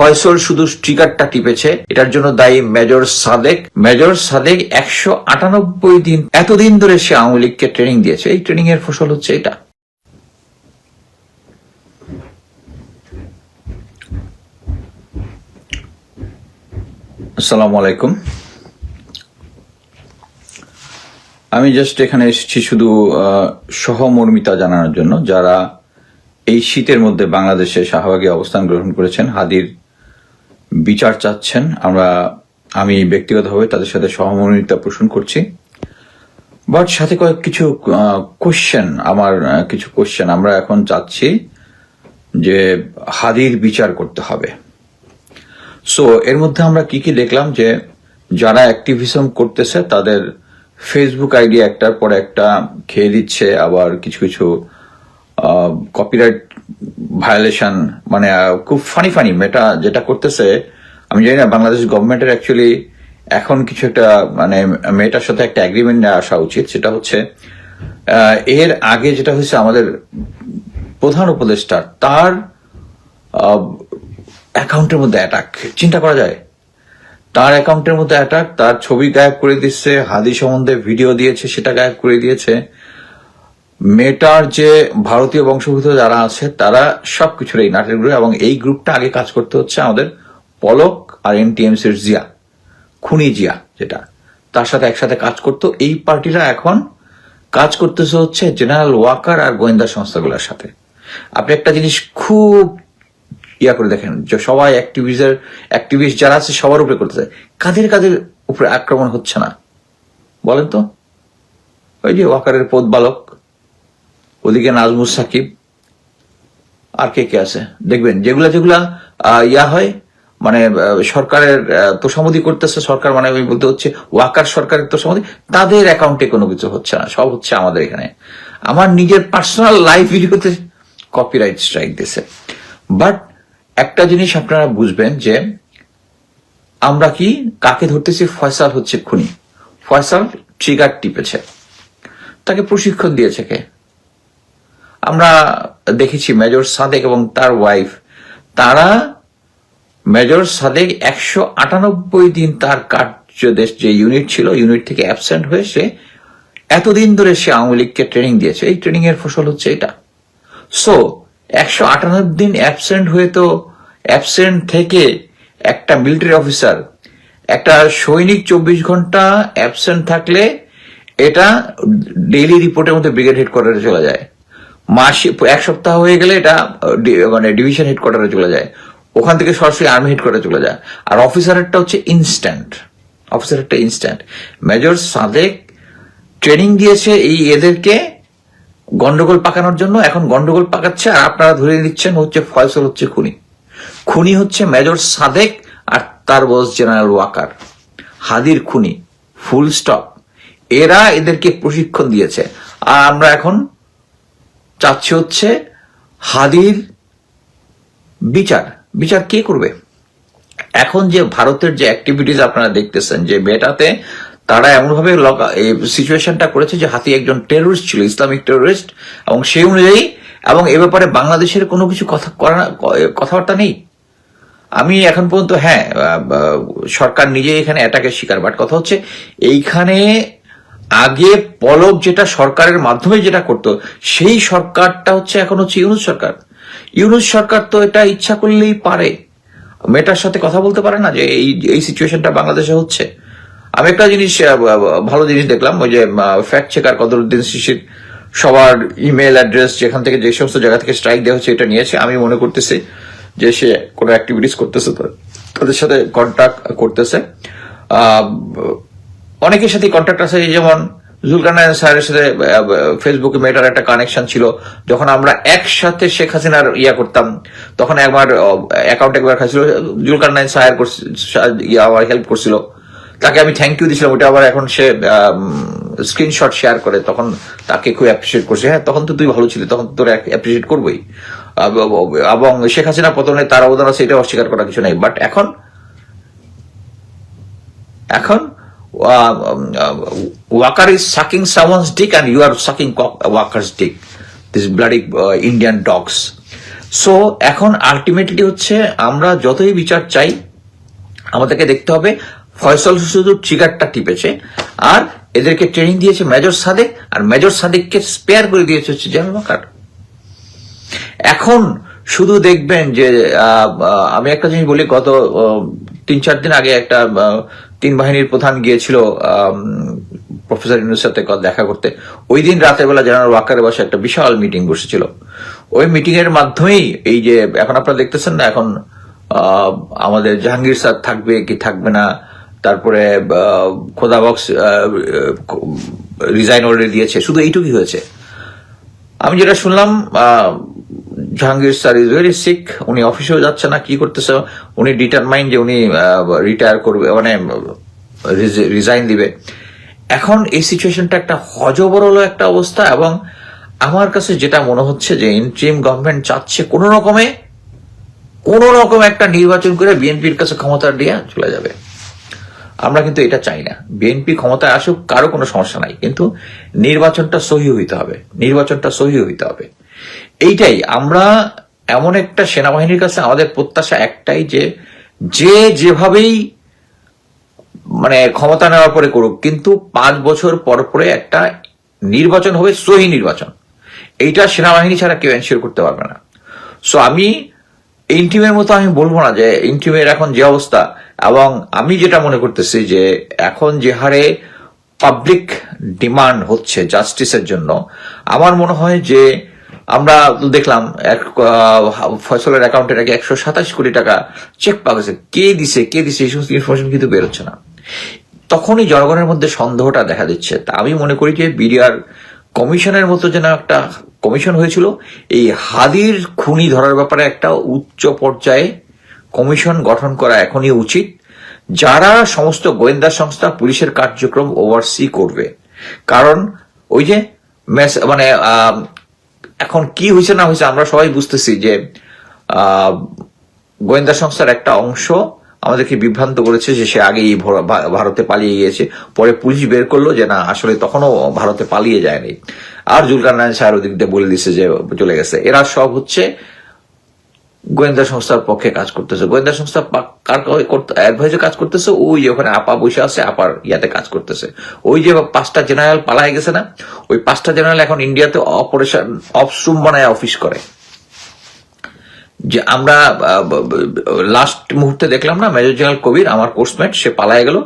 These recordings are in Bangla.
ফয়সল শুধু স্টিকারটা টিপেছে, এটার জন্য দায়ী মেজর সাদেক। মেজর সাদেক একশো আটানব্বই দিন, এতদিন ধরে সে আওয়ামী লীগকে ট্রেনিং দিয়েছে। এই ট্রেনিং এর ফসল হচ্ছে এটা। আসসালামু আলাইকুম। আমি জাস্ট এখানে এসেছি শুধু সহমর্মিতা জানানোর জন্য, যারা এই শীতের মধ্যে বাংলাদেশে শাহবাগে অবস্থান গ্রহণ করেছেন, হাদির বিচার চাচ্ছেন। আমরা, আমি ব্যক্তিগতভাবে তাদের সাথে সহমর্মিতা পোষণ করছি। বাট সাথে কয়েক কিছু কোশ্চেন আমার কিছু কোশ্চেন আমরা এখন চাচ্ছি যে হাদির বিচার করতে হবে। সো এর মধ্যে আমরা কি কি দেখলাম যে যারা অ্যাক্টিভিজম করতেছে, তাদের ফেসবুক আইডি একটার পর একটা খেয়ে দিচ্ছে, আবার কিছু কিছু কপিরাইট ভায়োলেশন মানে খুব ফানি ফানি মেটা যেটা করতেছে, আমি জানি না, বাংলাদেশ গভর্নমেন্টের অ্যাকচুয়ালি এখন কিছু একটা মানে মেয়েটার সাথে একটা এগ্রিমেন্ট আসা উচিত, সেটা হচ্ছে এর আগে যেটা হয়েছে আমাদের প্রধান উপদেষ্টা, তার অ্যাকাউন্টের মধ্যে অ্যাটাক চিন্তা করা যায়? তার অ্যাকাউন্টের মধ্যে অ্যাটাক তার ছবি গায়েব করে দিচ্ছে হাদি সম্বন্ধে ভিডিও দিয়েছে, সেটা গায়েব করে দিয়েছে মেটার যে ভারতীয় বংশোদ্ভূত যারা আছে, তারা সবকিছুর এই নাটের গ্রুপ এবং এই গ্রুপটা আগে কাজ করতে হচ্ছে আমাদের পলক আর এনটিএমসির জিয়া, খুনি জিয়া যেটা। তার সাথে একসাথে কাজ করতো। এই পার্টিরা এখন কাজ করতেছে হচ্ছে জেনারেল ওয়াকার আর গোয়েন্দা সংস্থাগুলোর সাথে। আপনি একটা জিনিস খুব ইয়া করে দেখেন, যে সবাই অ্যাক্টিভিস্টের অ্যাক্টিভিস্ট যারা আছে সবার উপরে করতেছে। কাদের কাদের উপরে আক্রমণ হচ্ছে না? বলেন তো। ওই যে ওয়াকারের পদ বালক ওদিকে নাজমুস সাকিব আর কে কে আছে? দেখবেন যেগুলা যেগুলা ইয়া হয় মানে সরকারের আহ, তোষামোদি করতেছে সরকার মানে আমি বলতে হচ্ছে ওয়াকার সরকারের তোষামোদি তাদের অ্যাকাউন্টে কোনো কিছু হচ্ছে না সব হচ্ছে আমাদের এখানে। আমার নিজের পার্সোনাল লাইফ ভিডিওতে কপিরাইট স্ট্রাইক দিছে বাট একটা জিনিস আপনারা বুঝবেন যে আমরা কি কাকে ধরতেছি? ফয়সাল হচ্ছে খুনি। ফয়সাল ট্রিগার টিপেছে। তাকে প্রশিক্ষণ দিয়েছে কে? আমরা দেখেছি মেজর সাদেক এবং তার ওয়াইফ তারা মেজর সাদেক একশো আটানব্বই দিন তার কার্যদেশ যে ইউনিট ছিল ইউনিট থেকে অ্যাবসেন্ট হয়ে সে এতদিন ধরে সে আওয়ামী লীগকে ট্রেনিং দিয়েছে। এই ট্রেনিং এর ফসল হচ্ছে এটা। সো একশো আটানব্বই দিন অ্যাবসেন্ট হয়ে তো অ্যাবসেন্ট থেকে একটা মিলিটারি অফিসার একটা সৈনিক চব্বিশ ঘণ্টা অ্যাবসেন্ট থাকলে এটা ডেইলি রিপোর্টের মধ্যে ব্রিগেড হেডকোয়ার্টারে চলে যায়। মাসে এক সপ্তাহ হয়ে গেলে এটা মানে ডিভিশন হেডকোয়ার্টারে চলে যায়। ওখান থেকে সরাসরি আর্মি হেডকোয়ার্টারে চলে যায়। আর অফিসারেরটা হচ্ছে ইনস্ট্যান্ট। অফিসারেরটা ইনস্ট্যান্ট। মেজর সাদেক ট্রেনিং দিয়েছে এই এদেরকে গন্ডগোল পাকানোর জন্য। এখন গন্ডগোল পাকাচ্ছে আর আপনারা ধরে দিচ্ছেন হচ্ছে ফয়সল হচ্ছে খুনি। খুনি হচ্ছে মেজর সাদেক আর তার বস জেনারেল ওয়াকার। হাদির খুনি, ফুল স্টপ। এরা এদেরকে প্রশিক্ষণ দিয়েছে। আর আমরা এখন চাচ্ছি হচ্ছে হাদির বিচার। বিচার কে করবে? এখন যে ভারতের যে অ্যাক্টিভিটিস আপনারা দেখতেছেন, যে বেটাতে তারা এমনভাবে সিচুয়েশনটা করেছে যে হাতি একজন টেরোরিস্ট ছিল, ইসলামিক টেরোরিস্ট এবং সেই অনুযায়ী, এবং এ ব্যাপারে বাংলাদেশের কোনো কিছু কথা কথাবার্তা নেই। আমি এখন পর্যন্ত হ্যাঁ সরকার নিজে এখানে অ্যাটাকের শিকার বাট কথা হচ্ছে এইখানে আগে পলক যেটা সরকারের মাধ্যমে যেটা করতো, সেই সরকারটা হচ্ছে এখন হচ্ছে ইউনুস সরকার। ইউনুস সরকার তো এটা ইচ্ছা করলেই পারে। মেয়েটার সাথে কথা বলতে পারে না যে এই এই সিচুয়েশনটা বাংলাদেশে হচ্ছে। আমি একটা জিনিস ভালো জিনিস দেখলাম, ওই যে ফ্যাক্ট চেকার কদরুদ্দিন শিশির সবার ইমেল অ্যাড্রেস যেখান থেকে যে সমস্ত জায়গা থেকে স্ট্রাইক দেওয়া হচ্ছে এটা নিয়েছে। আমি মনে করতেছি যে সে কোনো অ্যাক্টিভিটিস করতেছে তাদের সাথে কন্ট্যাক্ট করতেছে। অনেকের সাথে কন্ট্যাক্ট আছে, যেমন জুলকারনায়ন স্যারের সাথে ফেসবুকে মেটার একটা কানেকশন ছিল। যখন আমরা একসাথে শেখ হাসিনার ইয়া করতাম, তখন একবার অ্যাকাউন্ট একবার খাইছিল। জুলকারনায়ন স্যার ইয়া আমার হেল্প করছিল। তাকে আমি থ্যাংক ইউ দিয়েছিলাম ওটা আবার এখন সে স্ক্রিনশট শেয়ার করে। তখন তাকে খুব অ্যাপ্রিসিয়েট করছে। হ্যাঁ তখন তো তুই ভালো ছিলি, তখন তো তোর অ্যাপ্রিসিয়েট করবোই। এবং শেখ হাসিনা পতনে তার অবদান আছে এটা অস্বীকার করার কিছু নেই। বাট এখন এখন Walker is sucking someone's dick and you R sucking walkers dick this bloody Indian dogs so এখন আলটিমেটলি হচ্ছে আমরা যতই বিচার চাই, আমাদেরকে দেখতে হবে ফয়সল শুধু ট্রিগারটা টিপেছে, আর এদেরকে ট্রেনিং দিয়েছে মেজর সাদেক, আর মেজর সাদেককে স্পেয়ার করে দিয়েছে হচ্ছে জেনারেল ওয়াকার। এখন শুধু দেখবেন যে আমি একটা জিনিস বলি, গত তিন চার দিন আগে একটা তিন বাহিনীর প্রধান গিয়েছিল প্রফেসর ইউনুসের সাথে দেখা করতে। ওই দিন রাতের বেলা জেনারেল ওয়াকারের বসে একটা বিশাল মিটিং বসেছিল। ওই মিটিং এর মাধ্যমেই এই যে, এখন আপনারা দেখতেছেন না, এখন আমাদের জাহাঙ্গীর স্যার থাকবে কি থাকবে না, তারপরে খোদাবক্স রিজাইন অলরেডি দিয়েছে, শুধু এইটুকুই হয়েছে। আমি যেটা শুনলাম Jahangir sir is very sick উনি অফিসেও যাচ্ছে না, কি করতেছে? উনি ডিটারমাইন যে উনি রিটায়ার করবে মানে রিজাইন দিবে। এখন এই সিচুয়েশনটা একটা হজবরল একটা অবস্থা এবং আমার কাছে যেটা মনে হচ্ছে যে ইন্ট্রিম গভর্নমেন্ট চাচ্ছে কোন রকমে, কোন রকম একটা নির্বাচন করে বিএনপির কাছে ক্ষমতা দিয়ে চলে যাবে। আমরা কিন্তু এটা চাই না। বিএনপি ক্ষমতায় আসুক, কারও কোনো সমস্যা নাই। কিন্তু নির্বাচনটা সহি হইতে হবে। নির্বাচনটা সহি হইতে হবে। এইটাই, আমরা এমন একটা সেনাবাহিনীর কাছে আমাদের প্রত্যাশা একটাই যে যে যেভাবেই মানে ক্ষমতা নেওয়ার পরে করুক, কিন্তু পাঁচ বছর পর পরে একটা নির্বাচন হবে সহি নির্বাচন। এইটা সেনাবাহিনী ছাড়া কেউ এনশিওর করতে পারবে না। সো আমি ইন্টিমের মতো আমি বলব না যে ইন্টিমের এখন যে অবস্থা, এবং আমি যেটা মনে করতেছি যে, এখন যে হারে পাবলিক ডিমান্ড হচ্ছে জাস্টিসের জন্য, আমার মনে হয় যে আমরা দেখলাম এক ফয়সলের অ্যাকাউন্টে নাকি একশো সাতাশ কোটি টাকা চেক পাওয়া গেছে। কে দিছে কে দিছে, এই সমস্ত ইনফরমেশন কিন্তু বেরোচ্ছে না। তখনই জনগণের মধ্যে সন্দেহটা দেখা দিচ্ছে। তা আমি মনে করি যে বিডিআর কমিশনের মতো যেন একটা কমিশন হয়েছিল, এই হাদির খুনি ধরার ব্যাপারে একটা উচ্চ পর্যায়ে কমিশন গঠন করা এখনই উচিত। যারা সমস্ত গোয়েন্দা সংস্থা, পুলিশের কার্যক্রম ওভারসি করবে। কারণ ওই যে মানে এখন কি হয়েছে না হয়েছে আমরা সবাই বুঝতেছি যে গোয়েন্দা সংস্থার একটা অংশ আমাদেরকে বিভ্রান্ত করেছে যে সে আগেই ভর- ভারতে পালিয়ে গিয়েছে। পরে পুলিশ বের করল যে না, আসলে তখনও ভারতে পালিয়ে যায়নি। আর জুলকার নারায়ণ সাহের ওদিক দিয়ে বলে দিচ্ছে যে চলে গেছে। এরা সব হচ্ছে গোয়েন্দা সংস্থার পক্ষে কাজ করতেছে। গোয়েন্দা সংস্থা কার অ্যাডভাইজে কাজ করতেছে? ওই ওখানে আপা বসে আছে, আপার ইয়াতে কাজ করতেছে। ওই যে পাঁচটা জেনারেল পালাই গেছে না, ওই পাঁচটা জেনারেল এখন ইন্ডিয়াতে অপারেশন অফসুম বানায় অফিস করে। যে আমরা লাস্ট মুহূর্তে দেখলাম না মেজর জেনারেল কবির, আমার কোর্সমেট সে পালায় গেল।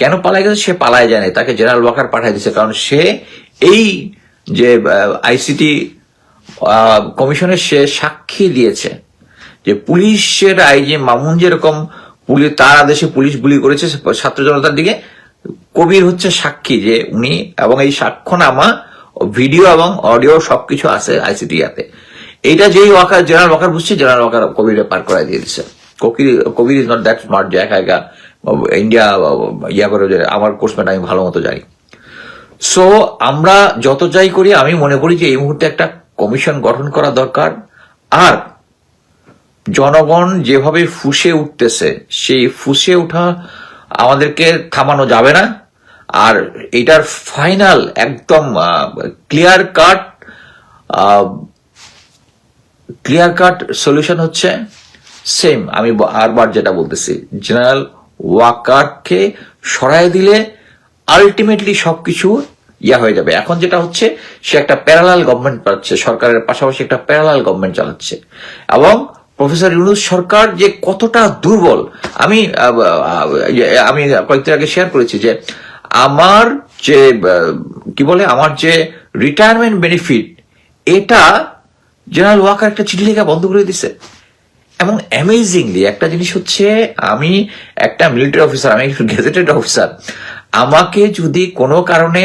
কেন পালায় গেছে? সে পালায় যায় তাকে জেনারেল ওয়াকার পাঠাই দিচ্ছে কারণ সে এই যে আইসিটি কমিশনের সে সাক্ষী দিয়েছে। যে পুলিশের আইজি মামুন যেরকম পুলিশ তার আদেশে পুলিশ গুলি করেছে ছাত্র জনতার দিকে কবির হচ্ছে সাক্ষী যে উনি এবং এই সাক্ষ্যনামা, ভিডিও এবং অডিও সবকিছু আছে আইসিটি ইয়াতে এইটা যেই ওয়াকার, জেনারেল ওয়াকার বুঝছে, জেনারেল ওয়াকার কবিরে পার করাই দিয়ে দিচ্ছে। Kabir Kabir is not that smart যে একা একা ইন্ডিয়া ইয়া করে আমার কোর্সমেট আমি ভালো মতো জানি। সো আমরা যত যাই করি, আমি মনে করি যে এই মুহূর্তে একটা কমিশন গঠন করা দরকার। আর জনগণ যেভাবে ফুসে উঠতেছে, সেই ফুসে ওঠা আমাদেরকে থামানো যাবে না। আর এটার ফাইনাল একদম clear cut clear cut solution হচ্ছে সেম আমি আরবার যেটা বলতেছি জেনারেল ওয়াকারকে সরাই দিলে আলটিমেটলি সবকিছু ইয়া হয়ে যাবে। এখন যেটা হচ্ছে, সে একটা প্যারালাল গভর্নমেন্ট পাচ্ছে, সরকারের পাশাপাশি একটা প্যারালাল গভর্নমেন্ট চালাচ্ছে। এবং প্রফেসর ইউনুস সরকার যে কতটা দুর্বল আমি আহ, আমি কয়েকদিন আগে শেয়ার করেছি যে আমার যে কি বলে আমার যে রিটায়ারমেন্ট বেনিফিট এটা জেনারেল ওয়াকার একটা চিঠি লেখা বন্ধ করে দিছে। এবং অ্যামেজিংলি একটা জিনিস হচ্ছে আমি একটা মিলিটারি অফিসার আমি গেজেটেড অফিসার আমাকে যদি কোনো কারণে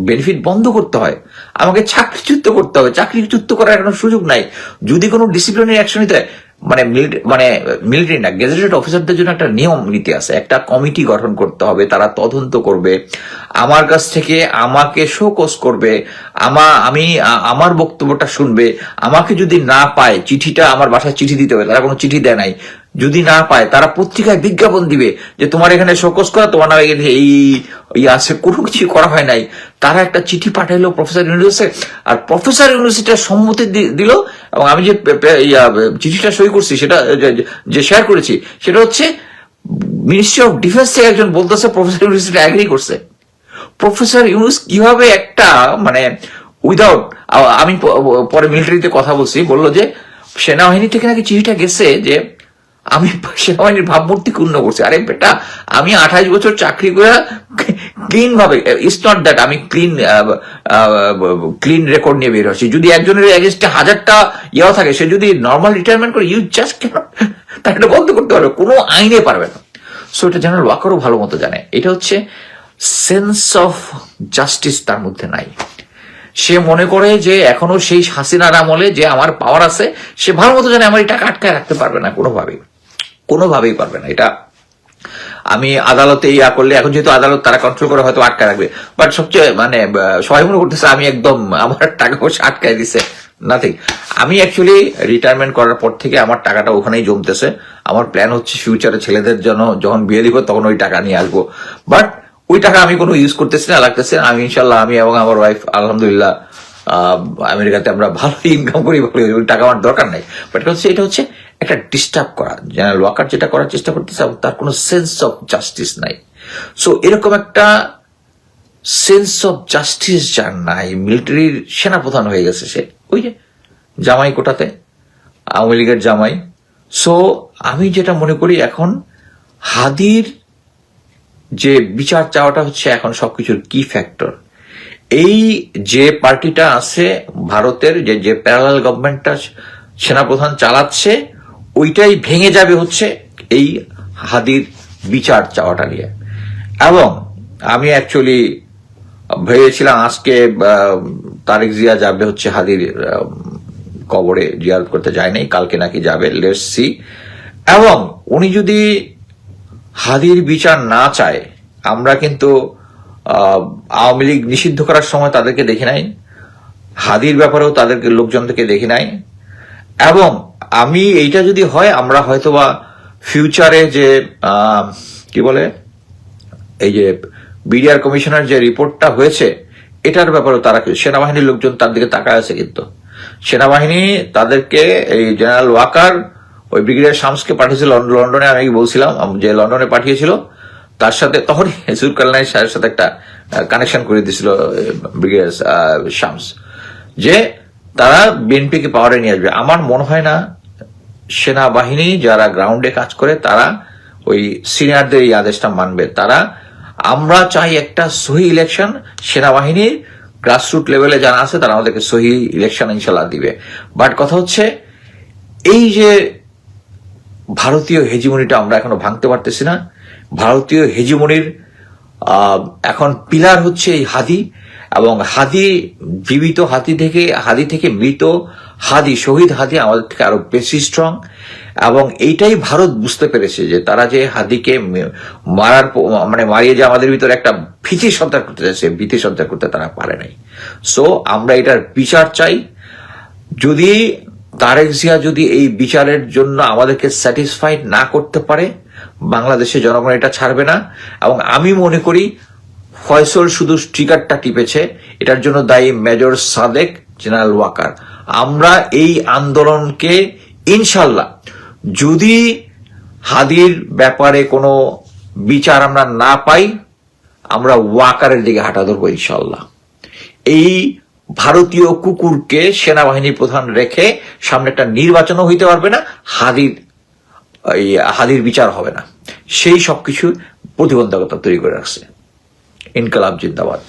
বেনিফিট বন্ধ করতে হয়। আমাকে চাকরিচ্যুত করতে হবে। চাকরিচ্যুত করার কোনো সুযোগ নাই। যদি কোনো ডিসিপ্লিনারি অ্যাকশন নিতে মানে মানে মিলিটারি না গেজেটেড অফিসারদের জন্য একটা নিয়ম নীতি আছে। একটা কমিটি গঠন করতে হবে, তারা তদন্ত করবে। আমার কাছ থেকে আমাকে শোকস করবে। আমা, আমি আমার বক্তব্যটা শুনবে। আমাকে যদি না পায়, চিঠিটা আমার বাসায় চিঠি দিতে হবে। তারা কোনো চিঠি দেয় নাই। যদি না পায়, তারা পত্রিকায় বিজ্ঞাপন দিবে যে তোমার এখানে শোকস করা, তোমার নামে এই আছে, কোনো কিছু করা হয় নাই। তারা একটা চিঠি পাঠাইলো প্রফেসর ইউনিভার্সিটি, আর প্রফেসর ইউনিভার্সিটির সম্মতি দিল, এবং আমি যে চিঠিটা সই করছি, সেটা, যে শেয়ার করেছি, সেটা হচ্ছে মিনিস্ট্রি অফ ডিফেন্স থেকে একজন বলতেছে, প্রফেসর ইউনিভার্সিটি অ্যাগ্রি করছে। প্রফেসর ইউনুস কীভাবে একটা মানে উইদাউট আমি পরে মিলিটারিতে কথা বলছি, বলল যে, সেনাবাহিনী থেকে নাকি চিঠিটা গেছে যে আমি সেনাবাহিনীর ভাবমূর্তি ক্ষুণ্ণ করছি। আরে বেটা, আমি আঠাশ বছর চাকরি করে ক্লিন ভাবে ইটস নট দ্যাট আমি ক্লিন ক্লিন রেকর্ড নিয়ে বের হচ্ছি। যদি একজনের এগেনস্টে হাজারটা ইয়েও থাকে, সে যদি নর্মাল রিটায়ারমেন্ট করে ইউ জাস্ট কেন তাকে এটা বন্ধ করতে পারবে, কোনো আইনে পারবে না। সো এটা জেনারেল ওয়াকারও ভালো মতো জানে। এটা হচ্ছে সেন্স অফ জাস্টিস তার মধ্যে নাই। সে মনে করে যে এখনও সেই হাসিনার আমলে যে আমার পাওয়ার আছে, সে ভালো মতো জানে আমার এই টাকা আটকায় রাখতে পারবে না কোনোভাবেই। কোনোভাবেই পারবে না। এটা আমি আদালতে ইয়া করলে, এখন যেহেতু আদালত তারা কন্ট্রোল করে, হয়তো আটকা রাখবে। বাট সবচেয়ে মানে সবাই মনে করতেছে, আমি একদম, আমার টাকা পয়সা আটকায় দিছে। নাথিং আমি অ্যাকচুয়ালি রিটায়ারমেন্ট করার পর থেকে আমার টাকাটা ওখানেই জমতেছে। আমার প্ল্যান হচ্ছে ফিউচারে ছেলেদের জন্য যখন বিয়ে দিব, তখন ওই টাকা নিয়ে আসব। বাট ওই টাকা আমি কোনো ইউজ করতেছি না, লাগতেছে না। আমি ইনশাল্লাহ আমি এবং আমার ওয়াইফ আলহামদুলিল্লাহ আমেরিকাতে আমরা ভালো ইনকাম করি ভালো টাকা আমার দরকার নাই। বাট হচ্ছে, এটা হচ্ছে একটা ডিস্টার্ব করা। জেনারেল ওয়াকার যেটা করার চেষ্টা করতেছে এবং তার কোনো সেন্স অফ জাস্টিস নাই। সো এরকম একটা সেন্স অফ জাস্টিস যার নাই মিলিটারির সেনাপ্রধান হয়ে গেছে সে। ওই যে, জামাই কোটাতে, আওয়ামী লীগের জামাই। সো আমি যেটা মনে করি এখন, হাদির যে বিচার চাওয়াটা হচ্ছে এখন সবকিছুর কি ফ্যাক্টর এই যে পার্টিটা আছে, ভারতের যে যে প্যারালাল গভর্নমেন্টটা সেনাপ্রধান চালাচ্ছে ওইটাই ভেঙে যাবে হচ্ছে এই হাদির বিচার চাওয়াটা নিয়ে। এবং আমি অ্যাকচুয়ালি ভেবেছিলাম আজকে তারেক জিয়া যাবে হচ্ছে হাদির কবরে জিয়ারত করতে যায় নাই, কালকে নাকি যাবে লেটস এবং উনি যদি হাদির বিচার না চায়, আমরা কিন্তু আওয়ামী লীগ নিষিদ্ধ করার সময় তাদেরকে দেখি নাই, হাদির ব্যাপারেও তাদেরকে, লোকজনদেরকে দেখি নাই। এবং আমি এইটা যদি হয়, আমরা হয়তোবা ফিউচারে যে কি বলে, এই যে বিডিআর কমিশনার যে রিপোর্টটা হয়েছে, এটার ব্যাপারে তারা সেনাবাহিনীর লোকজন তার দিকে তাকায় আছে কিন্তু। সেনাবাহিনী তাদেরকে এই জেনারেল ওয়াকার ওই ব্রিগেডিয়ার শামসকে পাঠিয়েছিল লন্ডনে, আমি বলছিলাম যে লন্ডনে পাঠিয়েছিল, তার সাথে তখন জুলকারনাই সাহের সাথে একটা কানেকশন করে দিয়েছিল ব্রিগেডিয়ার শামস। যে তারা বিএনপিকে পাওয়ারে নিয়ে আসবে। আমার মনে হয় না সেনাবাহিনী যারা গ্রাউন্ডে কাজ করে, তারা ওই সিনিয়রদের এই আদেশটা মানবে। তারা, আমরা চাই একটা সহি ইলেকশন সেনাবাহিনীর গ্রাসরুট লেভেলে যারা আছে, তারা আমাদেরকে সহি ইলেকশন ইনশাল্লাহ দিবে। বাট কথা হচ্ছে, এই যে ভারতীয় হেজিমনিটা আমরা এখনও ভাঙতে পারতেছি না। ভারতীয় হেজিমনির এখন পিলার হচ্ছে এই হাদি এবং হাদি জীবিত, হাতি থেকে, হাদি থেকে মৃত হাদি, শহীদ হাদি আমাদের থেকে আরও বেশি স্ট্রং এবং এইটাই ভারত বুঝতে পেরেছে যে তারা যে হাদিকে মারার মানে মারিয়ে যে আমাদের ভিতরে একটা ভীতি সঞ্চার করতে চাইছে ভীতি সঞ্চার করতে তারা পারে নাই। সো আমরা এটার বিচার চাই। যদি তারেক জিয়া যদি এই বিচারের জন্য আমাদেরকে স্যাটিসফাইড না করতে পারে, বাংলাদেশের জনগণ এটা ছাড়বে না। এবং আমি মনে করি ফয়সল শুধু স্টিকারটা টিপেছে, এটার জন্য দায়ী মেজর সাদেক, জেনারেল ওয়াকার। আমরা এই আন্দোলনকে ইনশাল্লাহ যদি হাদির ব্যাপারে কোনো বিচার আমরা না পাই, আমরা ওয়াকারের দিকে হাঁটা ধরবো ইনশাল্লাহ এই ভারতীয় কুকুরকে সেনাবাহিনী প্রধান রেখে সামনে একটা নির্বাচনও হইতে পারবে না, হাদির, এই হাদির বিচার হবে না। সেই সবকিছু প্রতিবন্ধকতা তৈরি করে রাখছে। ইনকালাব জিন্দাবাদ।